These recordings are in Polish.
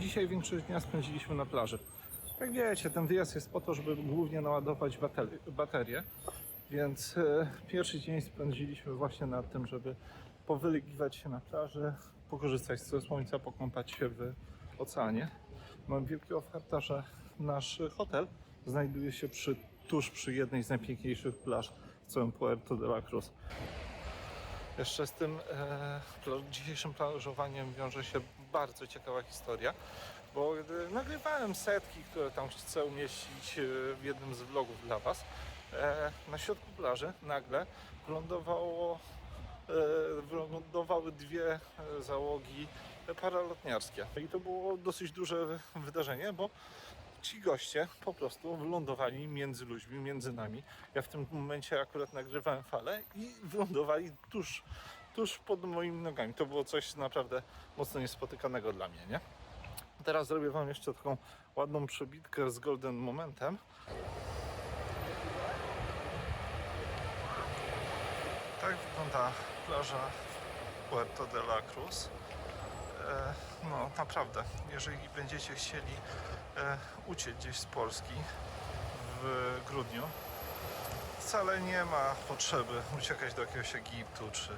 dzisiaj większość dnia spędziliśmy na plaży. Jak wiecie, ten wyjazd jest po to, żeby głównie naładować baterie, więc e, pierwszy dzień spędziliśmy właśnie nad tym, żeby powylegiwać się na plaży, pokorzystać ze słońca, pokąpać się w oceanie. Mam wielkiego farta, że nasz hotel znajduje się przy, tuż przy jednej z najpiękniejszych plaż w całym Puerto de la Cruz. Jeszcze z tym e, dzisiejszym plażowaniem wiąże się bardzo ciekawa historia, bo nagrywałem setki, które tam chcę umieścić e, w jednym z vlogów dla Was, e, na środku plaży nagle wylądowało, e, wylądowały dwie załogi paralotniarskie. I to było dosyć duże wydarzenie, bo ci goście po prostu wylądowali między ludźmi, między nami. Ja w tym momencie akurat nagrywałem falę i wylądowali tuż, tuż pod moimi nogami. To było coś naprawdę mocno niespotykanego dla mnie, nie? Teraz zrobię Wam jeszcze taką ładną przebitkę z Golden Momentem. Tak wygląda plaża Puerto de la Cruz. E, no naprawdę, jeżeli będziecie chcieli e, uciec gdzieś z Polski w grudniu, wcale nie ma potrzeby uciekać do jakiegoś Egiptu czy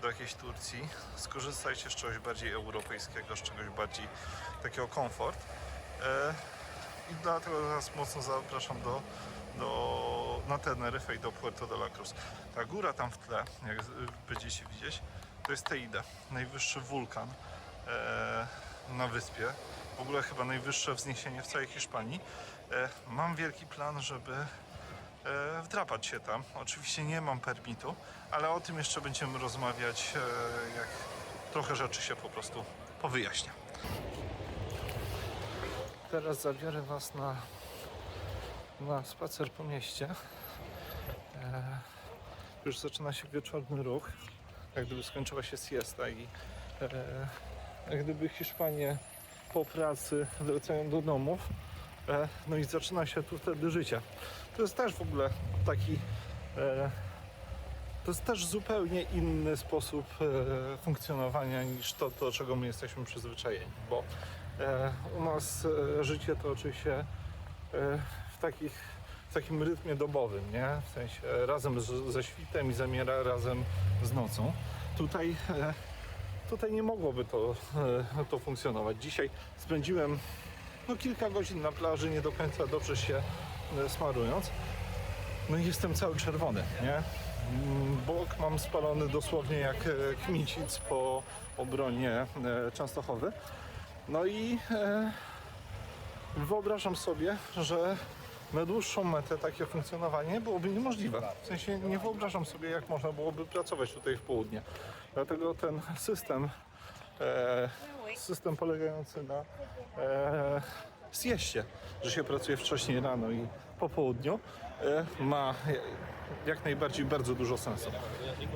do jakiejś Turcji. Skorzystajcie z czegoś bardziej europejskiego, z czegoś bardziej takiego komfort. E, I dlatego Was mocno zapraszam do, do, na Teneryfę i do Puerto de la Cruz. Ta góra tam w tle, jak będziecie widzieć, to jest Teide, najwyższy wulkan e, na wyspie. W ogóle chyba najwyższe wzniesienie w całej Hiszpanii. E, mam wielki plan, żeby wdrapać się tam. Oczywiście nie mam permitu, ale o tym jeszcze będziemy rozmawiać, e, jak trochę rzeczy się po prostu powyjaśnia. Teraz zabiorę Was na, na spacer po mieście. E, już zaczyna się wieczorny ruch, jak gdyby skończyła się siesta i e, jak gdyby Hiszpanie po pracy wracają do domów. E, no i zaczyna się tu wtedy życie. To jest też w ogóle taki. E, to jest też zupełnie inny sposób e, funkcjonowania niż to, do czego my jesteśmy przyzwyczajeni, bo u nas życie toczy się w, takich, w takim rytmie dobowym, nie? W sensie razem z, ze świtem i zamiera razem z nocą. Tutaj, tutaj nie mogłoby to, to funkcjonować. Dzisiaj spędziłem no, kilka godzin na plaży, nie do końca dobrze się e, smarując. No i jestem cały czerwony, nie? Mm, Bok mam spalony dosłownie jak e, kmicic po obronie e, Częstochowy. No i wyobrażam sobie, że na dłuższą metę takie funkcjonowanie byłoby niemożliwe. W sensie nie wyobrażam sobie, jak można byłoby pracować tutaj w południe. Dlatego ten system, system polegający na e, sieście, że się pracuje wcześniej rano i po południu, e, ma jak najbardziej bardzo dużo sensu.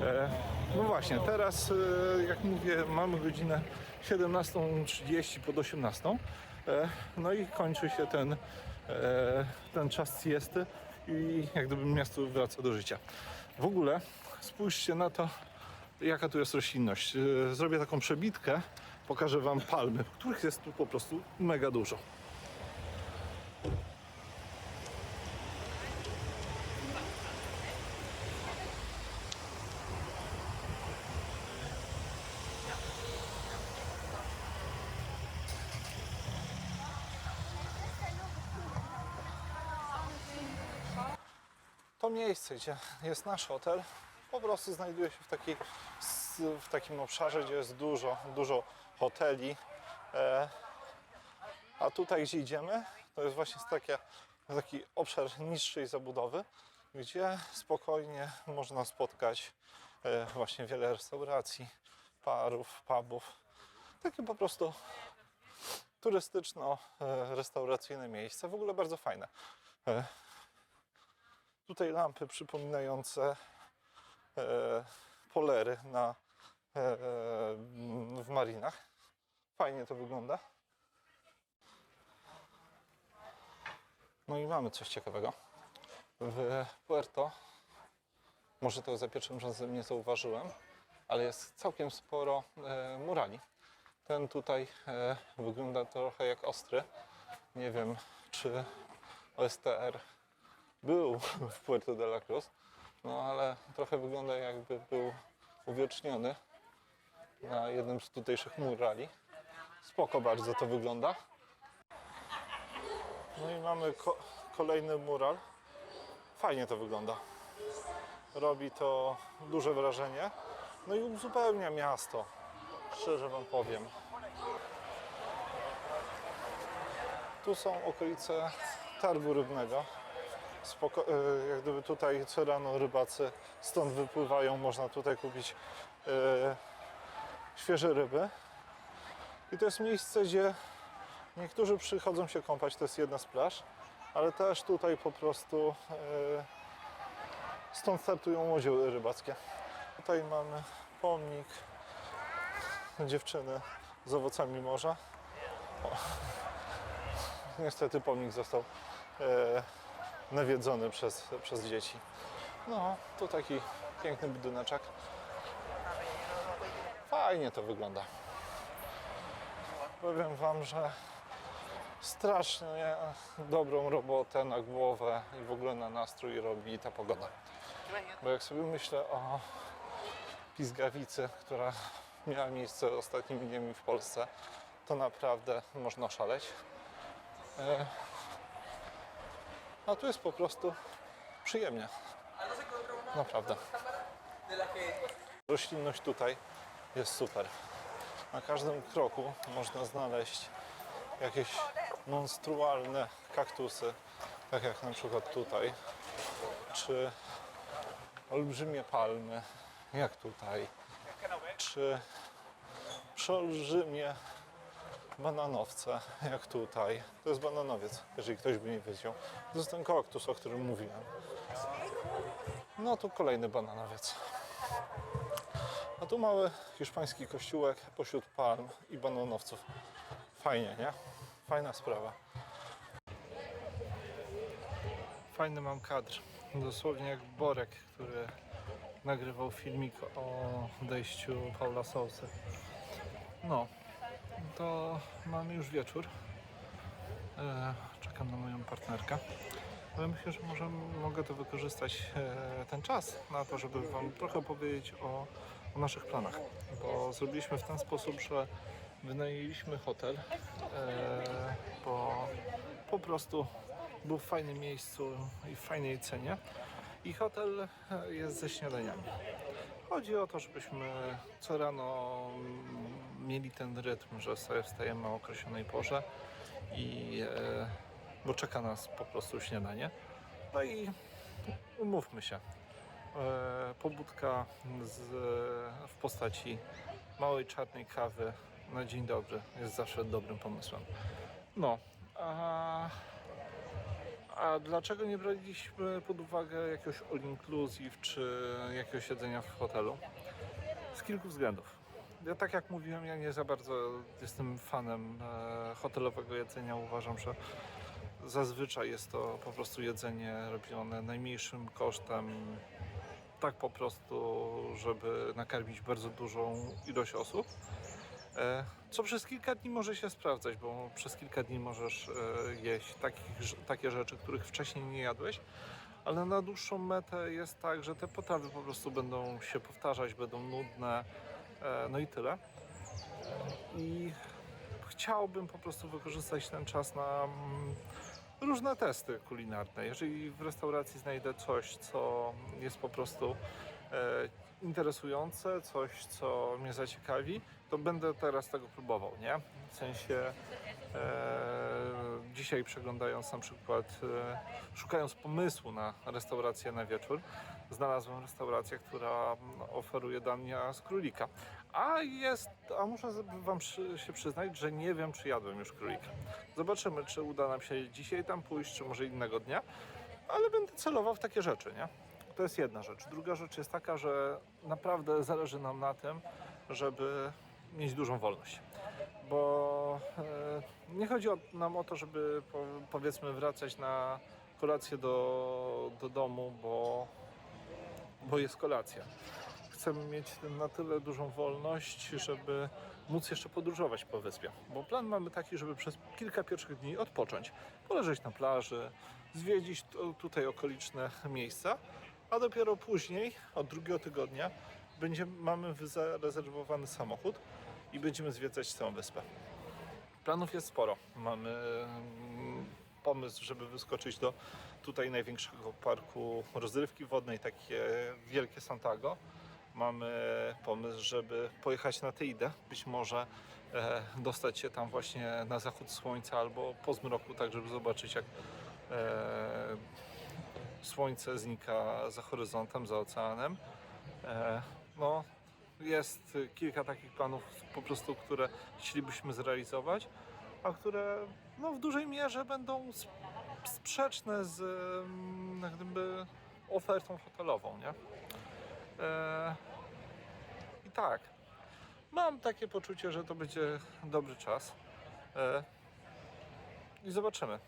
E, no właśnie, teraz e, jak mówię, mamy godzinę 17.30 pod 18. E, no i kończy się ten, e, ten czas siesty i jak gdyby miasto wraca do życia. W ogóle spójrzcie na to, jaka tu jest roślinność. E, Zrobię taką przebitkę, pokażę Wam palmy, których jest tu po prostu mega dużo. To miejsce, gdzie jest nasz hotel, po prostu znajduje się w, takiej, w takim obszarze, gdzie jest dużo, dużo hoteli. E, a tutaj, gdzie idziemy, to jest właśnie takie, taki obszar niższej zabudowy, gdzie spokojnie można spotkać e, właśnie wiele restauracji, parów, pubów. Takie po prostu turystyczno-restauracyjne miejsce, w ogóle bardzo fajne. E, Tutaj lampy przypominające polery na, e, w marinach. Fajnie to wygląda. No i mamy coś ciekawego. W Puerto, może to za pierwszym razem nie zauważyłem, ale jest całkiem sporo e, murali. Ten tutaj e, wygląda trochę jak ostry. Nie wiem, czy OSTR był w Puerto de la Cruz, no ale trochę wygląda jakby był uwieczniony na jednym z tutejszych murali. Spoko bardzo to wygląda. No i mamy ko- kolejny mural. Fajnie to wygląda. Robi to duże wrażenie. No i uzupełnia miasto. Szczerze Wam powiem. Tu są okolice targu rybnego. Spoko- e, jak gdyby tutaj co rano rybacy stąd wypływają, można tutaj kupić e, świeże ryby. I to jest miejsce, gdzie niektórzy przychodzą się kąpać, to jest jedna z plaż, ale też tutaj po prostu e, stąd startują łodzie rybackie. Tutaj mamy pomnik dziewczyny z owocami morza. O. Niestety pomnik został e, nawiedzony przez, przez dzieci. No, tu taki piękny budyneczek. Fajnie to wygląda. Powiem Wam, że strasznie dobrą robotę na głowę i w ogóle na nastrój robi ta pogoda. Bo jak sobie myślę o pizgawicy, która miała miejsce ostatnimi dniami w Polsce, to naprawdę można szaleć. A tu jest po prostu przyjemnie. Naprawdę. Roślinność tutaj jest super. Na każdym kroku można znaleźć jakieś monstrualne kaktusy, tak jak na przykład tutaj, czy olbrzymie palmy, jak tutaj, czy przeolbrzymie bananowce, jak tutaj. To jest bananowiec, jeżeli ktoś by nie wiedział. To jest ten kaktus, o którym mówiłem. No tu kolejny bananowiec. A tu mały hiszpański kościółek pośród palm i bananowców. Fajnie, nie? Fajna sprawa. Fajny mam kadr. Dosłownie jak Borek, który nagrywał filmik o odejściu Paula Sousy. No, to mamy już wieczór. E, czekam na moją partnerkę. Ale myślę, że może mogę to wykorzystać e, ten czas na to, żeby Wam trochę powiedzieć o, o naszych planach. Bo zrobiliśmy w ten sposób, że wynajęliśmy hotel, e, bo po prostu był w fajnym miejscu i w fajnej cenie. I hotel jest ze śniadaniami. Chodzi o to, żebyśmy co rano mieli ten rytm, że sobie wstajemy o określonej porze i e, bo czeka nas po prostu śniadanie. No i umówmy się. E, pobudka z, w postaci małej czarnej kawy na dzień dobry jest zawsze dobrym pomysłem. No, a, a dlaczego nie braliśmy pod uwagę jakiegoś all inclusive czy jakiegoś jedzenia w hotelu? Z kilku względów. Ja tak jak mówiłem, ja nie za bardzo jestem fanem e, hotelowego jedzenia. Uważam, że zazwyczaj jest to po prostu jedzenie robione najmniejszym kosztem, tak po prostu, żeby nakarmić bardzo dużą ilość osób. E, Co przez kilka dni może się sprawdzać, bo przez kilka dni możesz e, jeść takich, takie rzeczy, których wcześniej nie jadłeś, ale na dłuższą metę jest tak, że te potrawy po prostu będą się powtarzać, będą nudne, no i tyle. I chciałbym po prostu wykorzystać ten czas na mm, różne testy kulinarne. Jeżeli w restauracji znajdę coś, co jest po prostu e, interesujące, coś, co mnie zaciekawi, to będę teraz tego próbował, nie? W sensie e, dzisiaj przeglądając na przykład, e, szukając pomysłu na restaurację na wieczór, znalazłem restaurację, która oferuje dania z królika. A jest, a muszę Wam przy, się przyznać, że nie wiem, czy jadłem już królika. Zobaczymy, czy uda nam się dzisiaj tam pójść, czy może innego dnia, ale będę celował w takie rzeczy, nie? To jest jedna rzecz. Druga rzecz jest taka, że naprawdę zależy nam na tym, żeby mieć dużą wolność. Bo e, nie chodzi o, nam o to, żeby po, powiedzmy wracać na kolację do, do domu, bo, bo jest kolacja. Chcemy mieć na tyle dużą wolność, żeby móc jeszcze podróżować po wyspie. Bo plan mamy taki, żeby przez kilka pierwszych dni odpocząć, poleżeć na plaży, zwiedzić tu- tutaj okoliczne miejsca, a dopiero później, od drugiego tygodnia, będzie, mamy zarezerwowany samochód i będziemy zwiedzać całą wyspę. Planów jest sporo. Mamy mm, pomysł, żeby wyskoczyć do tutaj największego parku rozrywki wodnej, takie wielkie Santago. Mamy pomysł, żeby pojechać na Teidę, być może e, dostać się tam właśnie na zachód słońca albo po zmroku, tak żeby zobaczyć jak e, słońce znika za horyzontem, za oceanem. E, no, jest kilka takich planów po prostu, które chcielibyśmy zrealizować, a które no, w dużej mierze będą sp- sprzeczne z mm, gdyby ofertą hotelową, nie? E, I tak, mam takie poczucie, że to będzie dobry czas. E, I zobaczymy.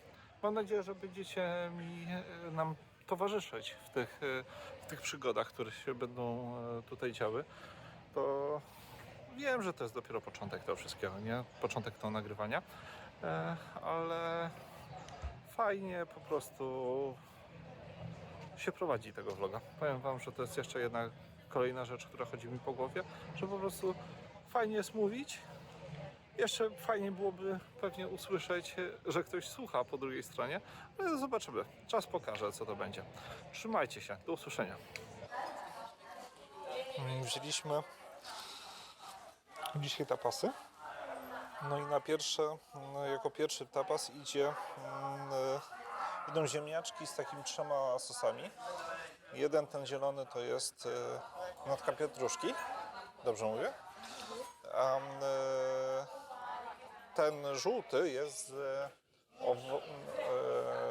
Mam nadzieję, że będziecie mi, e, nam towarzyszyć w tych, e, w tych przygodach, które się będą e, tutaj działy. To wiem, że to jest dopiero początek tego wszystkiego, nie? Początek tego nagrywania, e, ale fajnie po prostu się prowadzi tego vloga. Powiem Wam, że to jest jeszcze jedna kolejna rzecz, która chodzi mi po głowie, że po prostu fajnie jest mówić. Jeszcze fajnie byłoby pewnie usłyszeć, że ktoś słucha po drugiej stronie, ale zobaczymy. Czas pokaże, co to będzie. Trzymajcie się. Do usłyszenia. Wzięliśmy dzisiaj tapasy. No i na pierwsze, no jako pierwszy tapas idzie mm, e, idą ziemniaczki z takimi trzema sosami. Jeden ten zielony to jest e, natka pietruszki, dobrze mówię. A mm, e, ten żółty jest z e,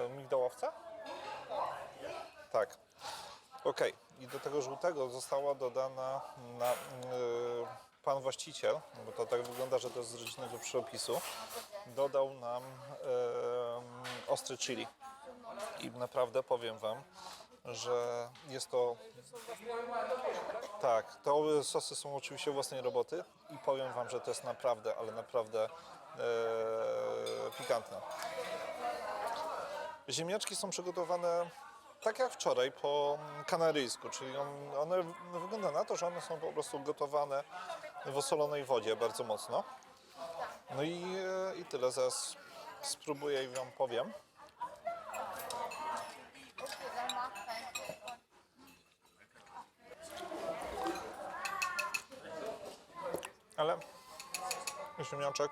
migdałowca? Tak. Ok. I do tego żółtego została dodana na, e, pan właściciel, bo to tak wygląda, że to jest z rodzinnego przepisu, dodał nam e, ostry chili. I naprawdę powiem Wam, że jest to. Tak, te sosy są oczywiście własnej roboty i powiem Wam, że to jest naprawdę, ale naprawdę e, pikantne. Ziemniaczki są przygotowane tak jak wczoraj po kanaryjsku, czyli on- one wygląda na to, że one są po prostu gotowane w osolonej wodzie bardzo mocno. No i, e, i tyle, zaraz spróbuję i Wam powiem. Ale ziemniaczek,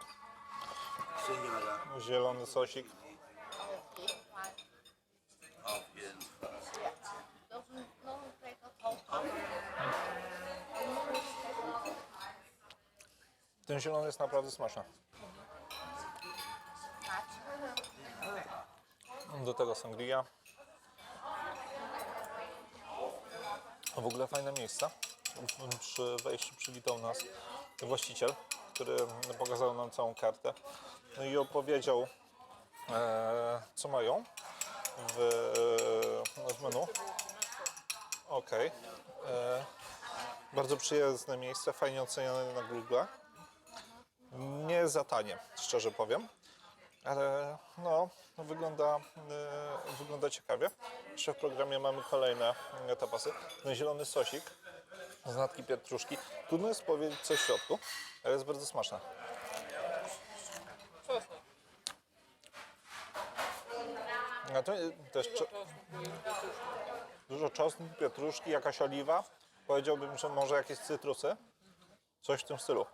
zielony sosik, ten zielony jest naprawdę smaczny. Do tego sangria. W ogóle fajne miejsca. Przy wejściu przywitał nas właściciel, który pokazał nam całą kartę no i opowiedział, e, co mają w, w menu. Ok. E, bardzo przyjazne miejsce, fajnie oceniane na Google. Nie za tanie, szczerze powiem. Ale no, wygląda, e, wygląda ciekawie. Jeszcze w programie mamy kolejne e, tapasy. No, zielony sosik z natki pietruszki. Trudno jest powiedzieć co w środku, ale jest bardzo smaczne. A to e, też cze- dużo czosnku, pietruszki, jakaś oliwa. Powiedziałbym, że może jakieś cytrusy. Coś w tym stylu.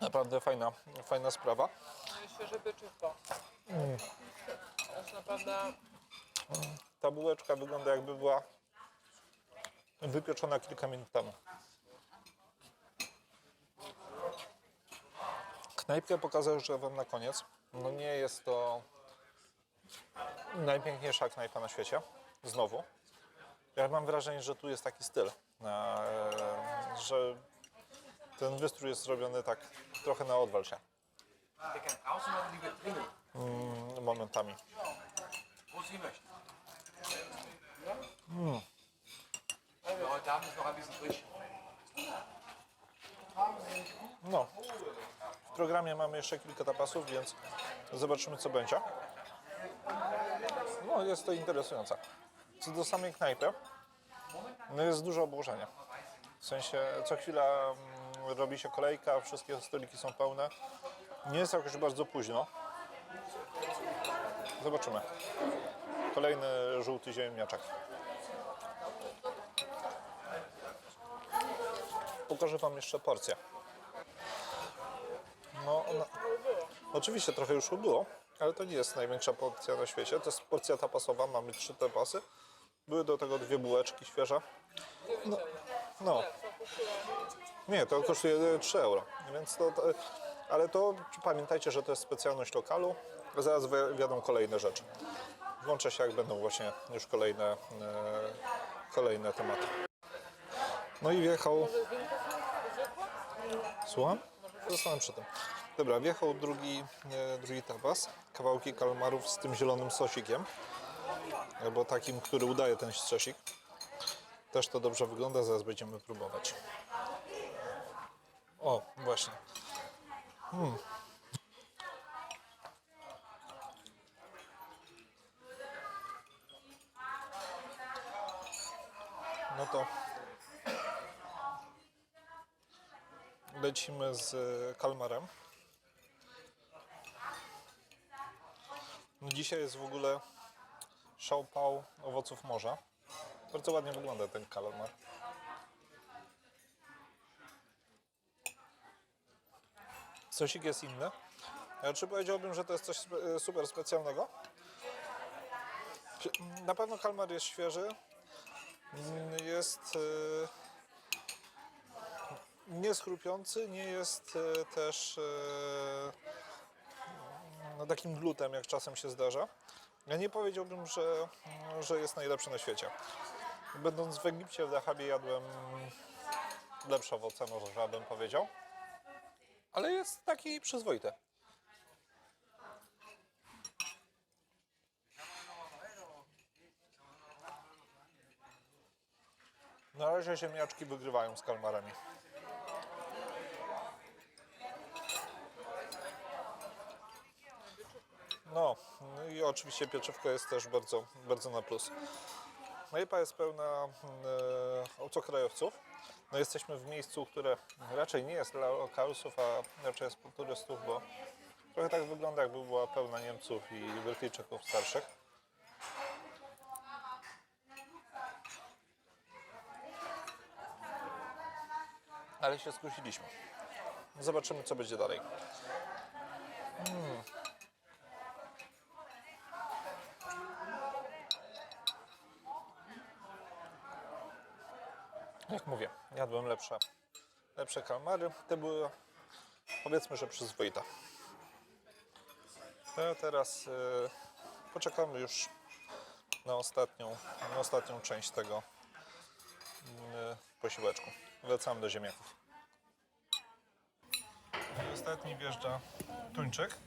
Naprawdę fajna, fajna sprawa. No i świeże pieczywko. To jest naprawdę Ta bułeczka wygląda jakby była wypieczona kilka minut temu. Knajpkę pokażę już Wam na koniec. No nie jest to najpiękniejsza knajpa na świecie. Znowu. Ja mam wrażenie, że tu jest taki styl, e, że ten wystrój jest zrobiony tak trochę na odwal się mm, momentami. frisch. No, w programie mamy jeszcze kilka tapasów, więc zobaczymy co będzie. No, jest to interesujące. Co do samej knajpy, no jest dużo obłożenia. W sensie co chwila mm, robi się kolejka, wszystkie stoliki są pełne. Nie jest jakoś bardzo późno. Zobaczymy. Kolejny żółty ziemniaczek. Pokażę Wam jeszcze porcję. No, ona... Oczywiście trochę już było, ale to nie jest największa porcja na świecie. To jest porcja tapasowa, mamy trzy tapasy. Były do tego dwie bułeczki świeże. No, no. Nie, to kosztuje 3 euro, więc to, to, ale to pamiętajcie, że to jest specjalność lokalu. Zaraz wi- wiadą kolejne rzeczy. Włączę się, jak będą właśnie już kolejne, e, kolejne tematy. No i wjechał. Słucham? Zostałem przy tym. Dobra, wjechał drugi, e, drugi tapas. Kawałki kalmarów z tym zielonym sosikiem. Albo takim, który udaje ten sosik. Też to dobrze wygląda, zaraz będziemy próbować. O, właśnie. Hmm. No to lecimy z e, kalmarem. No Dzisiaj jest w ogóle szałpał owoców morza. Bardzo ładnie wygląda ten kalmar. Sosik jest inny. Ja Czy powiedziałbym, że to jest coś spe- super specjalnego? Na pewno kalmar jest świeży. Mm, Jest e, nie skrupiący, nie jest e, też e, no, takim glutem, jak czasem się zdarza. Ja nie powiedziałbym, że, że jest najlepszy na świecie. Będąc w Egipcie, w Dahabie jadłem lepsze owoce, może bym powiedział. Ale jest taki przyzwoity. Na razie ziemniaczki wygrywają z kalmarami. No, no i oczywiście pieczywko jest też bardzo, bardzo na plus. Knajpa jest pełna e, obcokrajowców. No jesteśmy w miejscu, które raczej nie jest dla lokalsów, a raczej jest dla turystów, bo trochę tak wygląda, jakby była pełna Niemców i Brytyjczyków starszych. Ale się skusiliśmy. Zobaczymy, co będzie dalej. Jak mówię, jadłem lepsze, lepsze kalmary. Te były, powiedzmy, że przyzwoite. No, teraz y, poczekamy już na ostatnią, na ostatnią część tego y, posiłeczku. Wracamy do ziemniaków. I ostatni wjeżdża tuńczyk.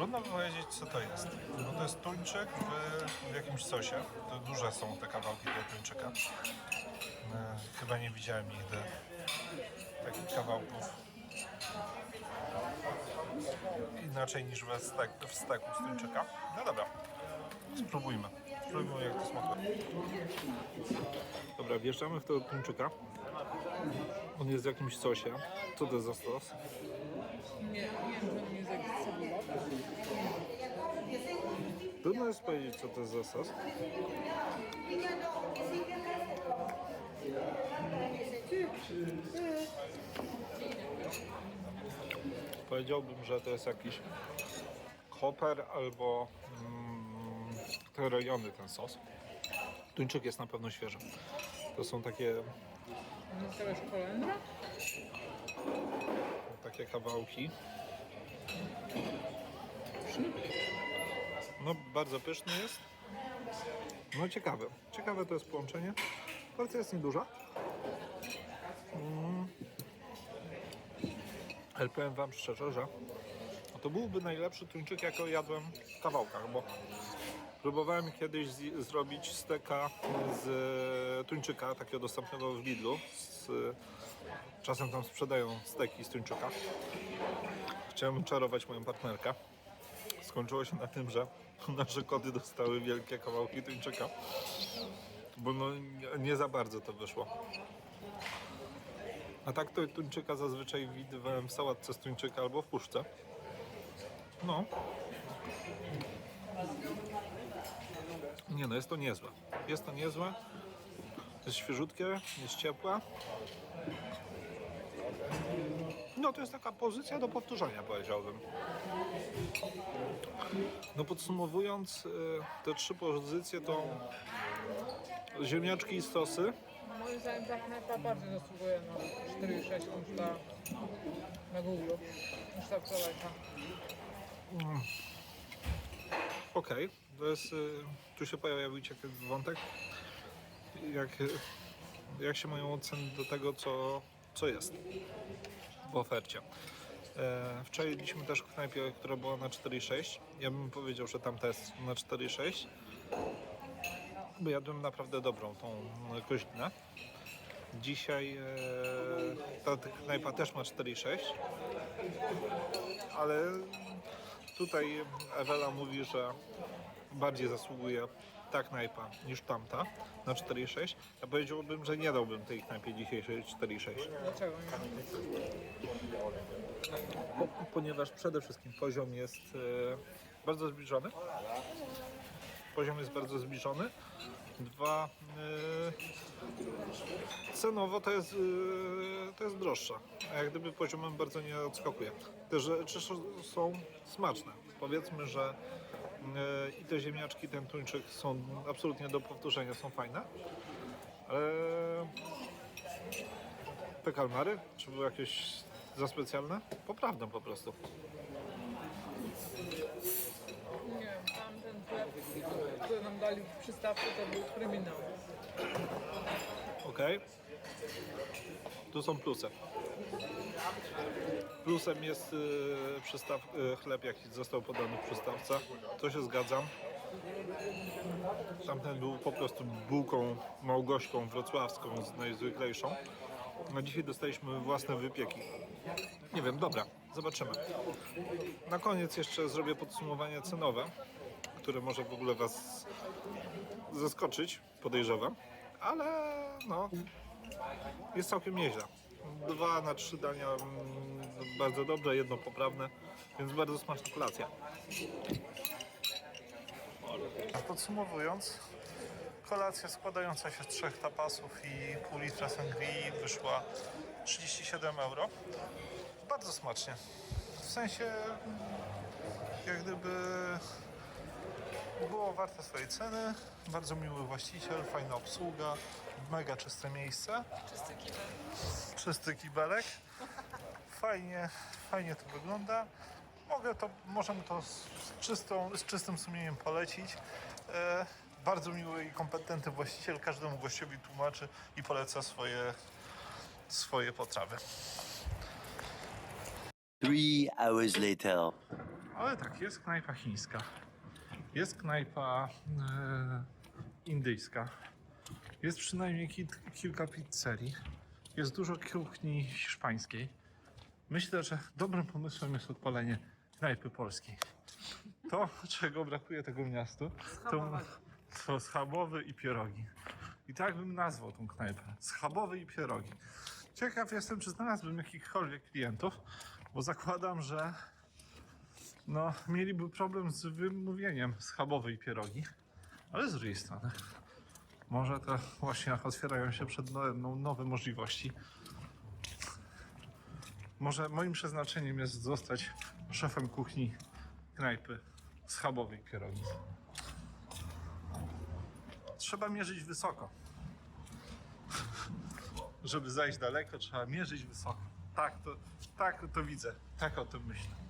Trudno powiedzieć, co to jest. Bo to jest tuńczyk w, w jakimś sosie. To duże są te kawałki tego tuńczyka. E, Chyba nie widziałem nigdy takich kawałków. Inaczej niż we stek, w steku z tuńczyka. No dobra, spróbujmy. Spróbujmy jak to smakuje. Dobra, wjeżdżamy w tego tuńczyka. On jest w jakimś sosie. Co to za sos? Nie, nie, to jest. Trudno jest powiedzieć, co to jest za sos. Powiedziałbym, że to jest jakiś koper albo mm, te rejony ten sos. Tuńczyk jest na pewno świeży. To są takie, Nie stawiasz kolendra? Takie kawałki. No bardzo pyszny jest. No ciekawe. Ciekawe to jest połączenie. Porcja jest nieduża. Mm. Ale powiem Wam szczerze, że to byłby najlepszy tuńczyk, jakiego jadłem w kawałkach, bo Próbowałem kiedyś z, zrobić steka z tuńczyka, takiego dostępnego w Lidlu. Z, czasem tam sprzedają steki z tuńczyka. Chciałem czarować moją partnerkę. Skończyło się na tym, że nasze koty dostały wielkie kawałki tuńczyka. Bo no, nie- nie za bardzo to wyszło. A tak to tuńczyka zazwyczaj widywałem w sałatce z tuńczyka albo w puszce. No. Nie no, jest to niezłe. Jest to niezłe. Jest świeżutkie, jest ciepłe. No to jest taka pozycja do powtórzenia, powiedziałbym. No podsumowując, y, te trzy pozycje to ziemniaczki i stosy. Moim zdaniem ta knajpa bardziej zasługuje na 4,6 niż ta na Google, niż ta wczorajsza. Okej, to jest, y, tu się pojawił ciekawy wątek. Jak, jak się mają oceny do tego, co, co jest w ofercie. E, wczoraj jedliśmy też w knajpie, która była na 4,6. Ja bym powiedział, że tamta jest na 4,6. Bo jadłem naprawdę dobrą tą koźlinę. Dzisiaj e, ta knajpa też ma 4,6. Ale Tutaj Ewela mówi, że bardziej zasługuje ta knajpa niż tamta na 4,6. Ja powiedziałbym, że nie dałbym tej knajpie dzisiejszej 4,6. Dlaczego nie? Po, ponieważ przede wszystkim poziom jest e, bardzo zbliżony. Poziom jest bardzo zbliżony. Dwa, e, cenowo to jest, e, to jest droższa. A jak gdyby poziomem bardzo nie odskakuje. Te rzeczy są- smaczne. Powiedzmy, że i te ziemniaczki, ten tuńczyk są absolutnie do powtórzenia, są fajne. Ale te kalmary, czy były jakieś za specjalne? Poprawne po prostu. Nie wiem, tam ten chleb, który nam dali w przystawce, to był kryminał. Ok. Tu są plusy. Plusem jest y, przystaw, y, chleb, jaki został podany w przystawce. To się zgadzam. Tamten był po prostu bułką małgośką wrocławską, z najzwyklejszą. A dzisiaj dostaliśmy własne wypieki. Nie wiem, dobra, zobaczymy. Na koniec jeszcze zrobię podsumowanie cenowe, które może w ogóle Was zaskoczyć, podejrzewam, ale no, jest całkiem nieźle. Dwa na trzy dania mm, bardzo dobre, jedno poprawne, więc bardzo smaczna kolacja. Podsumowując, kolacja składająca się z trzech tapasów i pół litra sangrii wyszła 37 euro. Bardzo smacznie. W sensie, mm, jak gdyby było warte swojej ceny. Bardzo miły właściciel, fajna obsługa, mega czyste miejsce. Czysty kibel. Czysty kibelek. Fajnie, fajnie to wygląda. Mogę to, możemy to z, z czystą, z czystym sumieniem polecić. E, bardzo miły i kompetentny właściciel każdemu gościowi tłumaczy i poleca swoje, swoje potrawy. Three hours later. Ale tak, jest knajpa chińska. Jest knajpa e, indyjska. Jest przynajmniej kil, kilka pizzerii. Jest dużo kuchni hiszpańskiej. Myślę, że dobrym pomysłem jest odpalenie knajpy polskiej. To, czego brakuje tego miastu, to, to schabowy i pierogi. I tak bym nazwał tą knajpę. Schabowy i pierogi. Ciekaw jestem, czy znalazłbym jakichkolwiek klientów, bo zakładam, że no, mieliby problem z wymówieniem schabowej pierogi, ale z drugiej strony może to właśnie otwierają się przed no, no, nowe możliwości. Może moim przeznaczeniem jest zostać szefem kuchni knajpy schabowej pierogi. Trzeba mierzyć wysoko. Żeby zajść daleko, trzeba mierzyć wysoko. Tak to, tak to widzę, tak o tym myślę.